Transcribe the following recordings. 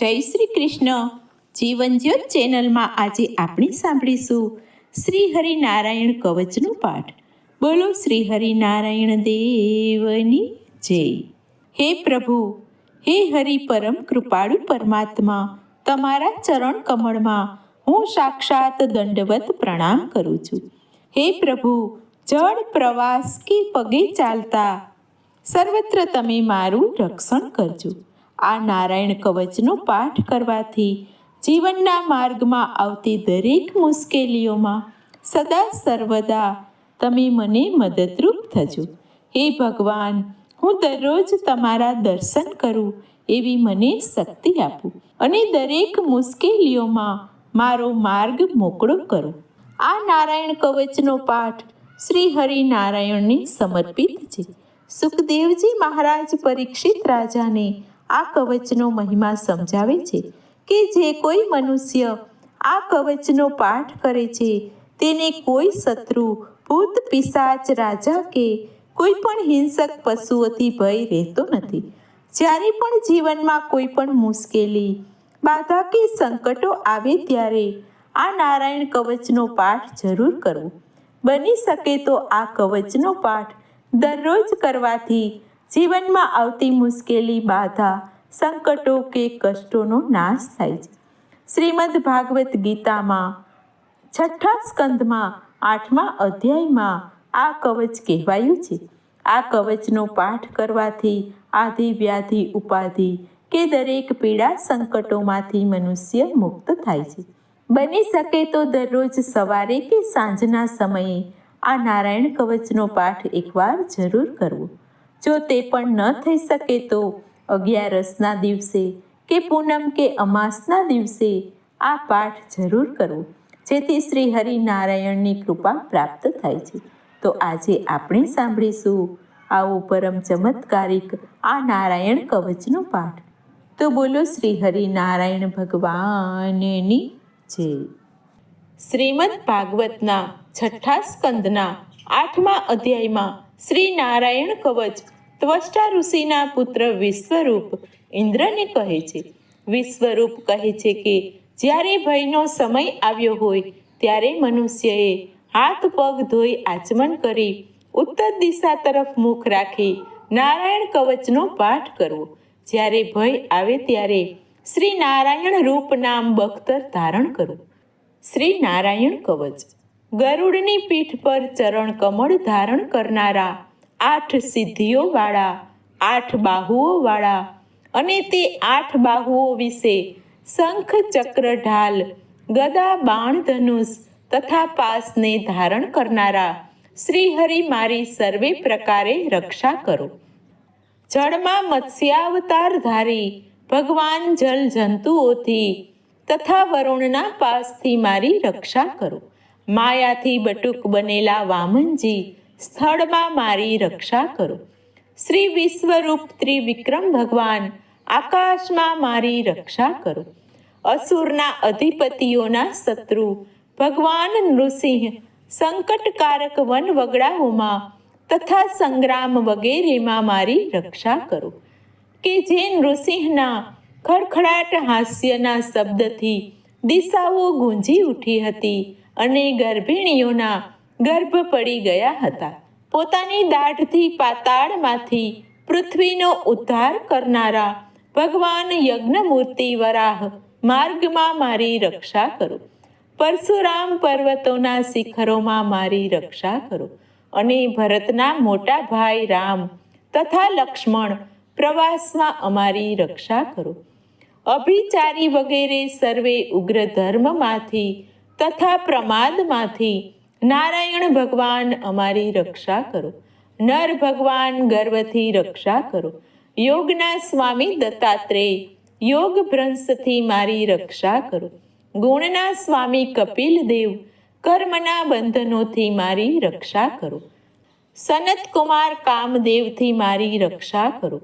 જય શ્રી કૃષ્ણ. જીવન જ્યોત ચેનલમાં આજે આપણે સાંભળીશું શ્રી હરિનારાયણ કવચનું પાઠ. બોલો શ્રી હરિનારાયણ દેવની જય. હે પ્રભુ, હે હરિ પરમ કૃપાળુ પરમાત્મા, તમારા ચરણ કમળમાં હું સાક્ષાત દંડવત પ્રણામ કરું છું. હે પ્રભુ, જળ પ્રવાસ કે પગે ચાલતા, સર્વત્ર તમે મારું રક્ષણ કરજો. આ નારાયણ કવચનો પાઠ કરવાથી જીવનના માર્ગમાં આવતી દરેક મુશ્કેલીઓમાં સદા સર્વદા તમે મને મદદરૂપ થજો. હે ભગવાન, હું દરરોજ તમારા દર્શન કરું એવી મને શક્તિ આપો અને દરેક મુશ્કેલીઓમાં મારો માર્ગ મોકળો કરો. આ નારાયણ કવચનો પાઠ શ્રી હરિનારાયણને સમર્પિત છે. સુખદેવજી મહારાજ પરીક્ષિત રાજાને આ કવચનો મહિમા સમજાવે છે કે જે કોઈ મનુષ્ય આ કવચનો પાઠ કરે છે, તેને કોઈ શત્રુ, ભૂત, પિશાચ, રાજા કે કોઈ પણ હિંસક પશુઓથી ભય રહેતો નથી. જ્યારે પણ જીવનમાં કોઈ પણ મુશ્કેલી, બાધા કે સંકટો આવે ત્યારે આ નારાયણ કવચનો પાઠ જરૂર કરવો. બની શકે તો આ કવચનો પાઠ દરરોજ કરવાથી જીવનમાં આવતી મુશ્કેલી, બાધા, સંકટો કે કષ્ટોનો નાશ થાય છે. શ્રીમદ ભાગવત ગીતામાં છઠ્ઠા સ્કંદમાં આઠમા અધ્યાયમાં આ કવચ કહેવાયું છે. આ કવચનો પાઠ કરવાથી આધિ વ્યાધિ, ઉપાધિ કે દરેક પીડા સંકટોમાંથી મનુષ્ય મુક્ત થાય છે. બની શકે તો દરરોજ સવારે કે સાંજના સમયે આ નારાયણ કવચનો પાઠ એકવાર જરૂર કરવો. જો તે પણ ન થઈ શકે તો અગિયારસના દિવસે કે પૂનમ કે અમાસના દિવસે આ પાઠ જરૂર કરવો જેથી શ્રી હરિનારાયણની કૃપા પ્રાપ્ત થાય છે. તો આજે આપણે સાંભળીશું આવો પરમ ચમત્કારિક આ નારાયણ કવચનો પાઠ. તો બોલો શ્રી હરિનારાયણ ભગવાનની જય. શ્રીમદ ભાગવતના છઠ્ઠા સ્કંદના આઠમા અધ્યાયમાં શ્રી નારાયણ કવચ ત્વષ્ટા ઋષિના પુત્ર વિશ્વરૂપ ઇન્દ્રને કહે છે. વિશ્વરૂપ કહે છે કે, જ્યારે ભયનો સમય આવ્યો હોય, ત્યારે મનુષ્યએ હાથ, પગ ધોઈ આચમન કરી ઉત્તર દિશા તરફ મુખ રાખી નારાયણ કવચનો પાઠ કરવો. જ્યારે ભય આવે ત્યારે શ્રી નારાયણ રૂપ નામ બખ્તર ધારણ કરવું શ્રી નારાયણ કવચ ગરુડની પીઠ પર ચરણ કમળ ધારણ કરનારા આઠ સિદ્ધિઓ વાળા આઠ બાહુઓ વાળા અને તે આઠ બાહુઓ વિશે શંખ ચક્ર ઢાલ, ગદા બાણ ધનુષ તથા પાસને ધારણ કરનારા શ્રી હરિ મારી સર્વે પ્રકારે રક્ષા કરો. જળમાં મત્સ્યાવતાર ધારી ભગવાન જલ જંતુઓથી તથા વરુણના પાસથી મારી રક્ષા કરો. માયાથી બટુક બનેલા વામનજી સ્થળમાં મારી રક્ષા કરો. શ્રી વિશ્વરૂપ ત્રિવિક્રમ ભગવાન આકાશમાં મારી રક્ષા કરો. અસુરના અધિપતિઓના શત્રુ ભગવાન નૃસિંહ સંકટકારક વન વગડાઓમાં તથા સંગ્રામ વગેરેમાં મારી રક્ષા કરો. કે જે નૃસિંહના ખડખડાટ હાસ્યના શબ્દથી દિશાઓ ગુંજી ઉઠી હતી અને ગર્ભિણીઓના ગર્ભ પડી ગયા હતા. પોતાની દાઢથી પાતાળમાંથી પૃથ્વીનો ઉદ્ધાર કરનારા ભગવાન યજ્ઞમૂર્તિ વરાહ માર્ગમાં મારી રક્ષા કરો. પરશુરામ પર્વતોના શિખરોમાં મારી રક્ષા કરો અને ભરતના મોટા ભાઈ રામ તથા લક્ષ્મણ પ્રવાસમાં અમારી રક્ષા કરો. અભિચારી વગેરે સર્વે ઉગ્ર ધર્મમાંથી તથા પ્રમાદમાંથી નારાયણ ભગવાન અમારી રક્ષા કરો. નર ભગવાન ગર્વથી રક્ષા કરો. યોગના સ્વામી દત્તાત્રેય, યોગ ભ્રંશથી મારી રક્ષા કરો. ગુણના સ્વામી કપિલ દેવ કર્મના બંધનોથી મારી રક્ષા કરો. સનત કુમાર કામદેવથી મારી રક્ષા કરો.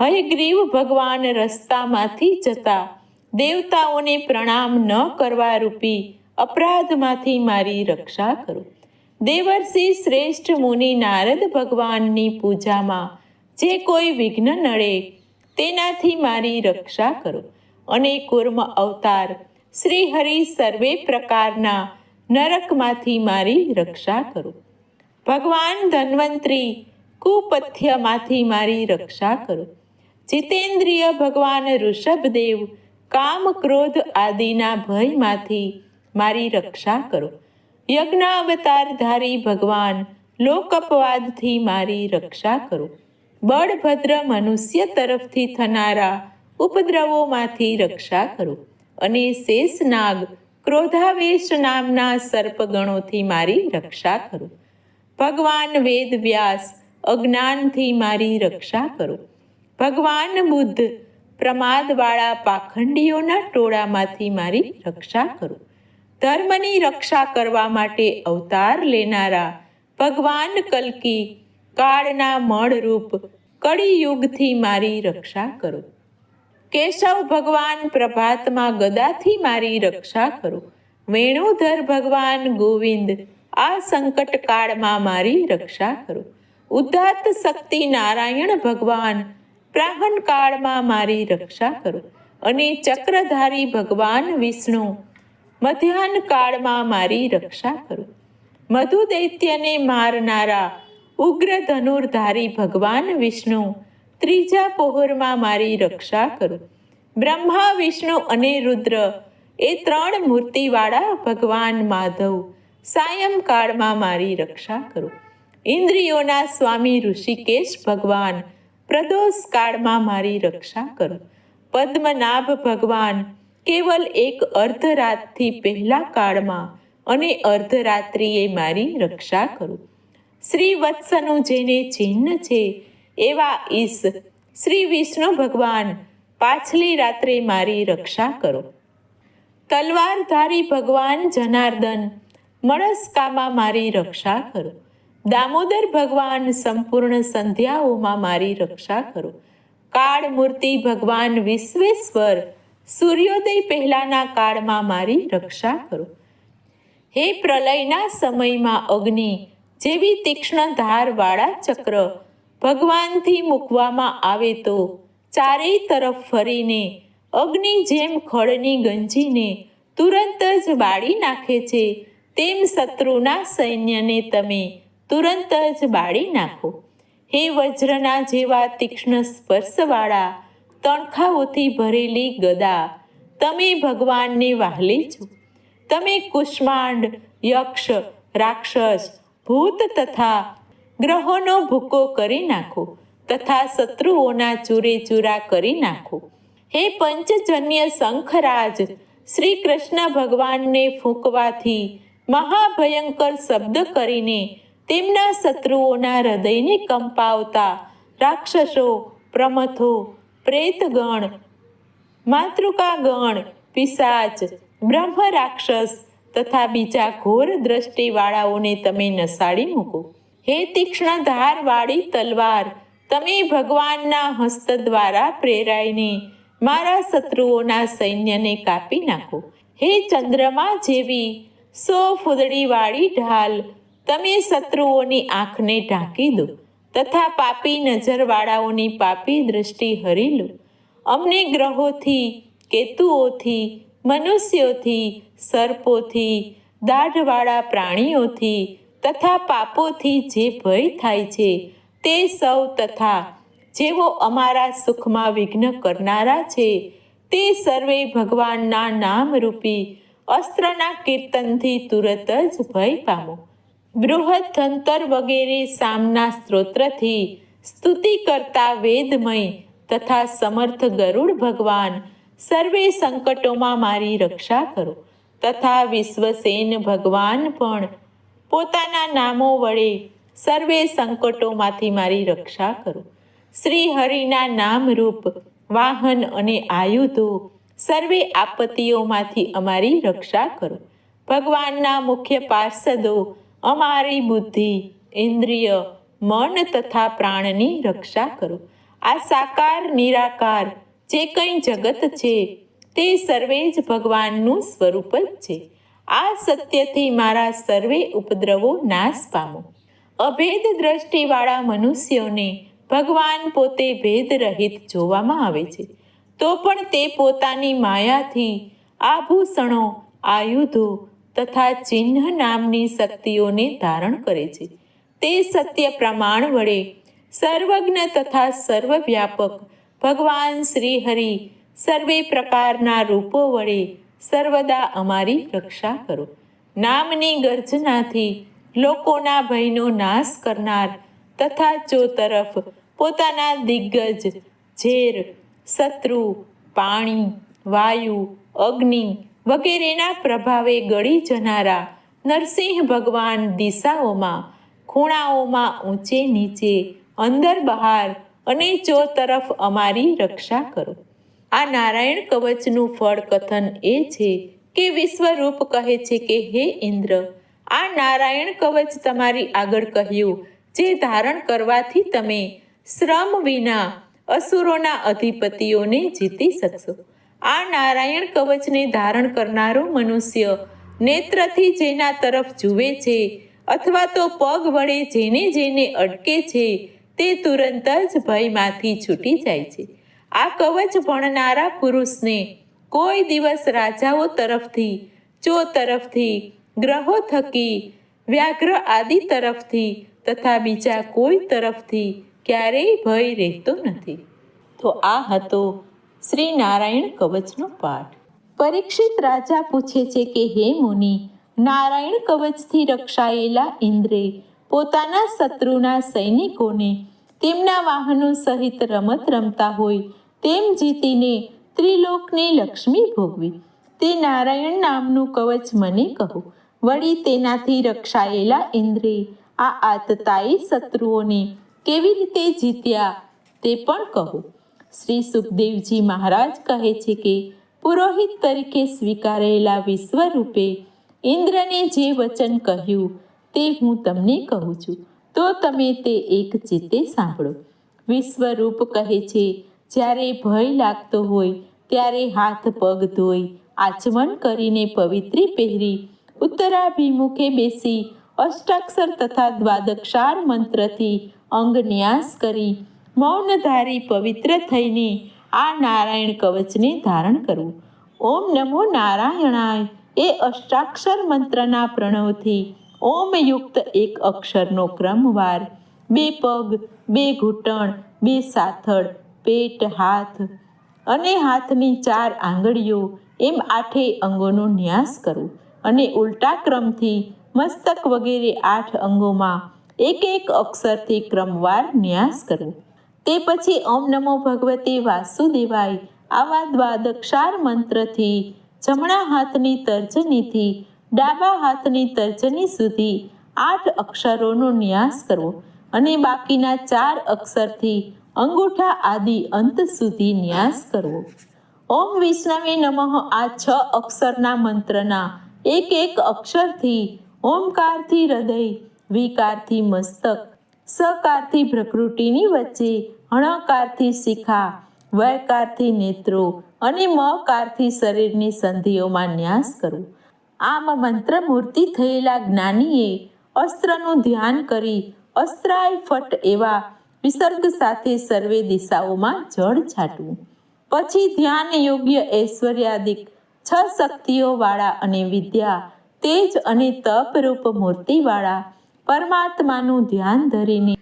હયગ્રીવ ભગવાન રસ્તામાંથી જતા દેવતાઓને પ્રણામ ન કરવા રૂપી અપરાધમાંથી મારી રક્ષા કરો. દેવર્ષિ શ્રેષ્ઠ મુનિ નારદ ભગવાનની પૂજામાં જે કોઈ વિઘ્ન નડે, તેનાથી મારી રક્ષા કરો. અને કુર્મ અવતાર શ્રી હરિ સર્વે પ્રકારના નરકમાંથી મારી રક્ષા કરો. ભગવાન ધન્વંતરી કુપથ્યમાંથી મારી રક્ષા કરો. જીતેન્દ્રિય ભગવાન ઋષભદેવ કામ ક્રોધ આદિના ભયમાંથી મારી રક્ષા કરો. યજ્ઞ અવતારધારી ભગવાન, લોકઅપવાદથી મારી રક્ષા કરો. બળભદ્ર મનુષ્ય તરફથી થનારા ઉપદ્રવોમાંથી રક્ષા કરો અને શેષનાગ, ક્રોધાવેશ નામના સર્પગણોથી મારી રક્ષા કરો. ભગવાન વેદ વ્યાસ, અજ્ઞાનથી મારી રક્ષા કરો. ભગવાન બુદ્ધ, પ્રમાદવાળા પાખંડીઓના ટોળામાંથી મારી રક્ષા કરો. ધર્મની રક્ષા કરવા માટે અવતાર લેનારા ભગવાન કલ્કી કાળના મળરૂપ કળિયુગથી મારી રક્ષા કરો. કેશવ ભગવાન પ્રભાતમાં ગદાથી મારી રક્ષા કરો. વેણુધર ભગવાન ગોવિંદ આ સંકટ કાળમાં મારી રક્ષા કરો. ઉદાત્ત શક્તિ નારાયણ ભગવાન પ્રાહન કાળમાં મારી રક્ષા કરો. અને ચક્રધારી ભગવાન વિષ્ણુ મધ્યાહન કાળમાં મારી રક્ષા કરો. મધુ દૈત્યને મારનારા ઉગ્ર ધનુર્ધારી ભગવાન વિષ્ણુ ત્રીજા પહોરમાં મારી રક્ષા કરો. બ્રહ્મા, વિષ્ણુ અને રુદ્ર એ ત્રણ મૂર્તિવાળા ભગવાન માધવ સાયંકાળમાં મારી રક્ષા કરો. ઇન્દ્રિયોના સ્વામી ઋષિકેશ ભગવાન પ્રદોષ કાળમાં મારી રક્ષા કરો. પદ્મનાભ ભગવાન કેવલ એક અર્ધરાતથી પહેલા કાળમાં અને અર્ધરાત્રિએ મારી રક્ષા કરો. શ્રી વત્સનું જેને ચિહ્ન છે, એવા ઈશ શ્રી વિષ્ણુ ભગવાન પાછલી રાત્રે મારી રક્ષા કરો. તલવારધારી ભગવાન જનાર્દન મળસ્કામાં મારી રક્ષા કરો. દામોદર ભગવાન સંપૂર્ણ સંધ્યાઓમાં મારી રક્ષા કરો. કાળ મૂર્તિ ભગવાન વિશ્વેશ્વર સૂર્યોદય પહેલાના કાળમાં મારી રક્ષા કરો. હે પ્રલયના સમયમાં અગ્નિ, જેવી તીક્ષ્ણ ધારવાળા ચક્ર ભગવાનથી મૂકવામાં આવે તો ચારેય તરફ ફરીને અગ્નિ જેમ ખડની ગંજીને તુરંત જ બાળી નાખે છે, તેમ શત્રુના સૈન્યને તમે તુરંત જ બાળી નાખો. હે વજ્રના જેવા તીક્ષ્ણ સ્પર્શવાળા તણખાઓથી ભરેલી ગદા. તમે ભગવાનની વાહલી છો. તમે કુષ્માંડ, યક્ષ, રાક્ષસ, ભૂત તથા ગ્રહોનો ભૂકો કરી નાખો તથા શત્રુઓના ચૂરે ચૂરા કરી નાખો. હે પંચજન્ય શંખરાજ, શ્રી કૃષ્ણ ભગવાનને ફૂંકવાથી મહાભયંકર શબ્દ કરીને તેમના શત્રુઓના હૃદયને કંપાવતા રાક્ષસો, પ્રમથો પ્રેતગણ, માતૃકાગણ, પિશાચ બ્રહ્મ રાક્ષસ તથા બીજા ઘોર દ્રષ્ટિવાળાઓને તમે નસાડી મૂકો. હે તીક્ષ્ણ ધારવાળી તલવાર, તમે ભગવાનના હસ્ત દ્વારા પ્રેરાઈને મારા શત્રુઓના સૈન્યને કાપી નાખો. હે ચંદ્રમા જેવી સો ફૂદડીવાળી ઢાલ, તમે શત્રુઓની આંખને ઢાંકી દો. તથા પાપી નજરવાળાઓની પાપી દ્રષ્ટિ હરી લો. અમને ગ્રહોથી, કેતુઓથી, મનુષ્યોથી, સર્પોથી, દાઢવાળા પ્રાણીઓથી તથા પાપોથી જે ભય થાય છે તે સૌ તથા જેઓ અમારા સુખમાં વિઘ્ન કરનારા છે તે સર્વે ભગવાનના નામરૂપી અસ્ત્રના કીર્તનથી તુરત જ ભય પામો. બૃહદ ધંતર વગેરે સામના સ્ત્રોત્રથી સ્તુતિ કરતા વેદમય તથા સમર્થ ગરુડ ભગવાન, સર્વે સંકટોમાં મારી રક્ષા કરો. તથા વિશ્વસેન ભગવાન પણ પોતાના નામો વડે સર્વે સંકટોમાંથી મારી રક્ષા કરો. શ્રી હરિના નામરૂપ વાહન અને આયુધો સર્વે આપત્તિઓમાંથી અમારી રક્ષા કરો. ભગવાનના મુખ્ય પાર્ષદો અમારી બુદ્ધિ, ઇન્દ્રિય, મન તથા પ્રાણની રક્ષા કરો. આ સાકાર, નિરાકાર જે કંઈ જગત છે, તે સર્વે જ ભગવાનનું સ્વરૂપ જ છે. આ સત્યથી મારા સર્વે ઉપદ્રવો નાશ પામો. અભેદ દ્રષ્ટિવાળા મનુષ્યોને ભગવાન પોતે ભેદ રહિત જોવામાં આવે છે. તો પણ તે પોતાની માયાથી આભૂષણો, આયુધો તથા ચિહ્ન નામની શક્તિઓને ધારણ કરે છે. તે સત્ય પ્રમાણ વડે સર્વજ્ઞ તથા સર્વવ્યાપક ભગવાન શ્રી હરિ સર્વે પ્રકારના રૂપો વડે સર્વદા અમારી રક્ષા કરો. નામની ગર્જનાથી લોકોના ભયનો નાશ કરનાર તથા ચોતરફ પોતાના દિગ્ગજ ઝેર, શત્રુ, પાણી, વાયુ, અગ્નિ વગેરેના પ્રભાવે ગળી જનારા નરસિંહ ભગવાન દિશાઓમાં, ખૂણાઓમાં ઊંચે નીચે, અંદર બહાર અને ચોતરફ અમારી રક્ષા કરો. આ નારાયણ કવચનું ફળ કથન એ છે કે વિશ્વરૂપ કહે છે કે, હે ઇન્દ્ર, આ નારાયણ કવચ તમારી આગળ કહ્યું, જે ધારણ કરવાથી તમે શ્રમ વિના અસુરોના અધિપતિઓને જીતી શકશો. આ નારાયણ કવચને ધારણ કરનારો મનુષ્ય નેત્રથી જેના તરફ જુએ છે અથવા તો પગ વડે જેને જેને અટકે છે, તે તુરંત જ ભયમાંથી છૂટી જાય છે. આ કવચ ભણનારા પુરુષને કોઈ દિવસ રાજાઓ તરફથી, ચો તરફથી, ગ્રહો થકી, વ્યાઘ્ર આદિ તરફથી તથા બીજા કોઈ તરફથી ક્યારેય ભય રહેતો નથી. તો આ હતો શ્રી નારાયણ કવચનો પાઠ. પરીક્ષિત રાજા પૂછે છે કે, હે મુનિ, નારાયણ કવચથી રક્ષાયેલા ઇન્દ્રે, પોતાના શત્રુના સૈનિકોને તેમના વાહનો સહિત રમત રમતા હોય, તેમ જીતીને ત્રિલોકની લક્ષ્મી ભોગવી. તે નારાયણ નામનું કવચ મને કહો. વળી તેનાથી રક્ષાયેલા ઇન્દ્રે આ આતતાયી શત્રુઓને કેવી રીતે જીત્યા તે પણ કહો. શ્રી સુખદેવજી મહારાજ કહે છે કે, પુરોહિત તરીકે સ્વીકારેલા વિશ્વરૂપે ઇન્દ્રને જે વચન કહ્યું તે હું તમને કહું છું. તો તમે તે એક ચિત્તે સાંભળો. વિશ્વરૂપ કહે છે, જ્યારે ભય લાગતો હોય, ત્યારે હાથ પગ ધોઈ આચમન કરીને પવિત્રી પહેરી ઉત્તરાભિમુખે બેસી અષ્ટાક્ષર તથા દ્વાદક્ષાર મંત્રથી અંગ ન્યાસ કરી મૌન ધારી પવિત્ર થઈને આ નારાયણ કવચને ધારણ કરવું. ઓમ નમો નારાયણાય. એ અષ્ટાક્ષર મંત્રના પ્રણવથી ઓમ યુક્ત એક અક્ષરનો ક્રમવાર. બે પગ, બે ઘૂંટણ, બે સાથળ, પેટ, હાથ અને હાથની ચાર આંગળીઓ એમ આઠે અંગોનો ન્યાસ કરવો અને ઉલટા ક્રમથી મસ્તક વગેરે આઠ અંગોમાં એક એક અક્ષરથી ક્રમવાર ન્યાસ કરવો તે પછી ઓમ નમો ભગવતે વાસુદેવાય આવા દ્વાદક્ષાર મંત્રથી જમણા હાથની તર્જનીથી ડાબા હાથની તર્જની સુધી આઠ અક્ષરોનો ન્યાસ કરવો અને બાકીના ચાર અક્ષરથી અંગૂઠા આદિ અંત સુધી ન્યાસ કરવો. ઓમ વિષ્ણવે નમઃ આ છ અક્ષરના મંત્રના એક એક અક્ષરથી ઓમકારથી હૃદય, વિકારથી મસ્તક સકારથી પ્રકૃતિની વચ્ચે હણકારથી શિખા, વયકારથી નેત્રો અને મકારથી શરીરની સંધિઓમાં ન્યાસ કરવો આમ મંત્રમૂર્તિ થયેલા જ્ઞાનીએ અસ્ત્રનું ધ્યાન કરી અસ્ત્રાય ફટ એવા વિસર્ગ સાથે સર્વે દિશાઓમાં જળ છાટવું પછી ધ્યાન યોગ્ય ઐશ્વર્યાદિક છ શક્તિઓવાળા અને વિદ્યા, તેજ અને તપરૂપ મૂર્તિવાળા પરમાત્માનું ધ્યાન ધરીને.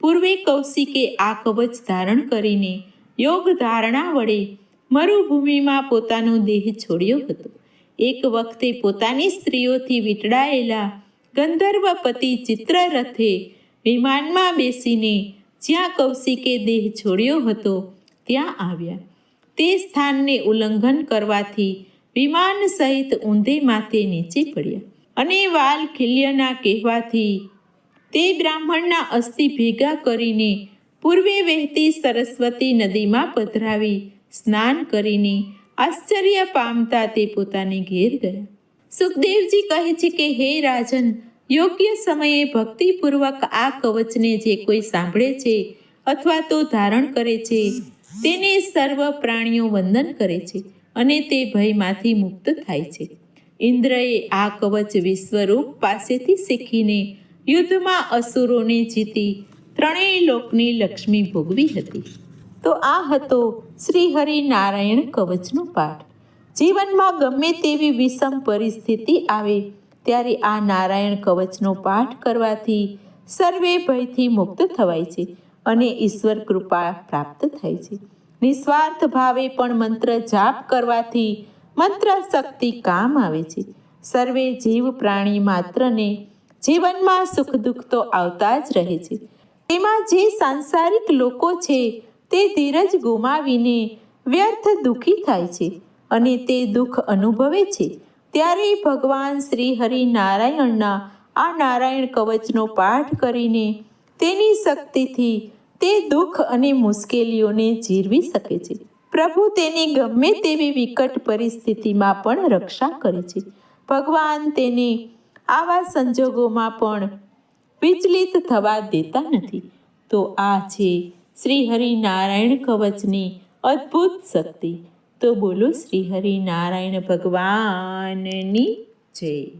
પૂર્વે કૌશિકે આ કવચ ધારણ કરીને યોગ ધારણા વડે મરુભૂમિમાં પોતાનો દેહ છોડ્યો હતો. એક વખતે પોતાની સ્ત્રીઓથી વીંટળાયેલા ગંધર્વપતિ ચિત્રરથે વિમાનમાં બેસીને જ્યાં કૌશિકે દેહ છોડ્યો હતો ત્યાં આવ્યા. તે સ્થાનને ઉલ્લંઘન કરવાથી વિમાન સહિત ઊંધે માથે નીચે પડ્યા. અને વાલ ખિલ્યના કહેવાથી તે બ્રાહ્મણના અસ્થિ ભેગા કરીને પૂર્વે વહેતી સરસ્વતી નદીમાં પધરાવી સ્નાન કરીને આશ્ચર્ય પામતા તે પોતાને ઘેર ગયા. સુખદેવજી કહે છે કે, હે રાજન, યોગ્ય સમયે ભક્તિપૂર્વક આ કવચને જે કોઈ સાંભળે છે અથવા તો ધારણ કરે છે, તેને સર્વ પ્રાણીઓ વંદન કરે છે અને તે ભયમાંથી મુક્ત થાય છે. ઇન્દ્રએ આ કવચ વિશ્વરૂપ પાસેથી શીખીને યુદ્ધમાં અસુરોને જીતી ત્રણેય લોકની લક્ષ્મી ભોગવી હતી. તો આ હતો શ્રી હરિ નારાયણ કવચનો પાઠ. જીવનમાં ગમે તેવી વિષમ પરિસ્થિતિ આવે, ત્યારે આ નારાયણ કવચનો પાઠ કરવાથી સર્વે ભયથી મુક્ત થવાય છે અને ઈશ્વર કૃપા પ્રાપ્ત થાય છે. નિસ્વાર્થ ભાવે પણ મંત્ર જાપ કરવાથી મંત્ર શક્તિ કામ આવે છે. સર્વે જીવ પ્રાણી માત્રને જીવનમાં સુખ દુઃખ તો આવતા જ રહે છે. તેમાં જે સાંસારિક લોકો છે, તે ધીરજ ગુમાવીને વ્યર્થ દુઃખી થાય છે અને તે દુઃખ અનુભવે છે. ત્યારે ભગવાન શ્રી હરિ નારાયણના આ નારાયણ કવચનો પાઠ કરીને તેની શક્તિથી તે દુઃખ અને મુશ્કેલીઓને જીરવી શકે છે. પ્રભુ તેની ગમે તેવી વિકટ પરિસ્થિતિમાં પણ રક્ષા કરે છે. ભગવાન તેને આવા સંજોગોમાં પણ વિચલિત થવા દેતા નથી. તો આ છે શ્રી હરિનારાયણ કવચની અદ્ભુત શક્તિ. તો બોલો શ્રી હરિનારાયણ ભગવાનની જય.